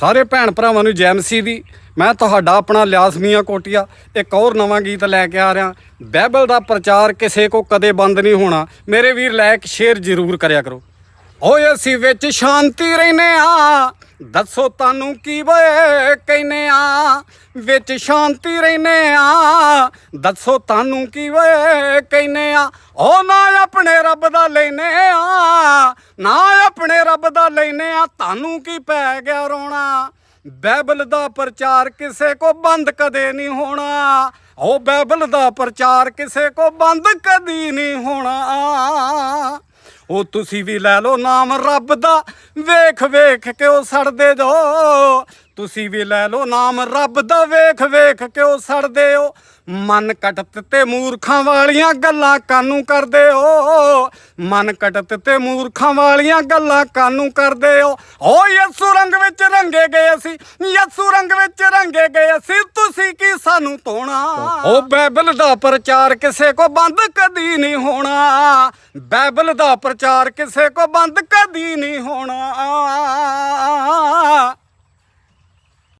ਸਾਰੇ ਭੈਣ ਭਰਾਵਾਂ ਨੂੰ ਜੈਮਸੀ ਦੀ। ਮੈਂ ਤੁਹਾਡਾ ਆਪਣਾ ਲਿਆਸ ਮੀਆਂ ਕੋਟੀਆ, ਇੱਕ ਹੋਰ ਨਵਾਂ ਗੀਤ ਲੈ ਕੇ ਆ ਰਿਹਾ। ਬਾਈਬਲ ਦਾ ਪ੍ਰਚਾਰ ਕਿਸੇ ਕੋ ਕਦੇ ਬੰਦ ਨਹੀਂ ਹੋਣਾ। ਮੇਰੇ ਵੀਰ ਲਾਇਕ ਸ਼ੇਅਰ ਜ਼ਰੂਰ ਕਰਿਆ ਕਰੋ। ਓਏ, ਅਸੀਂ ਵਿੱਚ ਸ਼ਾਂਤੀ ਰਹਿੰਦੇ ਆ। ਦੱਸੋ ਤੁਹਾਨੂੰ ਕੀ ਵੇ ਕਹਿੰਨੇ ਆ? ਵਿੱਚ ਸ਼ਾਂਤੀ ਰਹਿੰਦੇ ਆ। ਦੱਸੋ ਤੁਹਾਨੂੰ ਕੀ ਵੇ ਕਹਿੰਨੇ ਆ? ਓ, ਨਾ ਆਪਣੇ ਰੱਬ ਦਾ ਲੈਨੇ ਆ। ਨਾ ਆਪਣੇ ਰੱਬ ਦਾ ਲੈਨੇ ਆ, ਤੁਹਾਨੂੰ ਕੀ ਪੈ ਗਿਆ ਰੋਣਾ? ਬਾਈਬਲ ਦਾ ਪ੍ਰਚਾਰ ਕਿਸੇ ਕੋ ਬੰਦ ਕਦੇ ਨਹੀਂ ਹੋਣਾ। ਉਹ ਬਾਈਬਲ ਦਾ ਪ੍ਰਚਾਰ ਕਿਸੇ ਕੋ ਬੰਦ ਕਦੀ ਨਹੀਂ ਹੋਣਾ। ਉਹ ਤੁਸੀਂ ਵੀ ਲੈ ਲਓ ਨਾਮ ਰੱਬ ਦਾ ਵੇਖ ਵੇਖ ਕੇ ਉਹ ਸੜਦੇ ਜੋ। ਤੁਸੀਂ ਵੀ ਲੈ ਲਓ, ਨਾਮ ਰੱਬ ਦਾ ਵੇਖ ਵੇਖ ਕੇ ਉਹ ਸੜਦੇ ਹੋ। ਮਨ ਕਟਤ ਤੇ ਮੂਰਖਾਂ ਵਾਲੀਆਂ ਗੱਲਾਂ ਕਾਨੂੰ ਕਰਦੇ ਹੋ? ਮਨ ਕਟਤ ਤੇ ਮੂਰਖਾਂ ਵਾਲੀਆਂ ਗੱਲਾਂ ਕਾਨੂੰ ਕਰਦੇ ਹੋ? ਓ ਯਸੂ ਰੰਗ ਵਿੱਚ ਰੰਗੇ ਗਏ ਅਸੀਂ, ਯਸੂ ਰੰਗ ਵਿੱਚ ਰੰਗੇ ਗਏ ਅਸੀਂ, ਤੁਸੀਂ ਕੀ ਸਾਨੂੰ ਧੋਣਾ? ਓ ਬਾਈਬਲ ਦਾ ਪ੍ਰਚਾਰ ਕਿਸੇ ਕੋ ਬੰਦ ਕਦੀ ਨਹੀਂ ਹੋਣਾ। ਬਾਈਬਲ ਦਾ ਪ੍ਰਚਾਰ ਕਿਸੇ ਕੋ ਬੰਦ ਕਦੀ ਨਹੀਂ ਹੋਣਾ।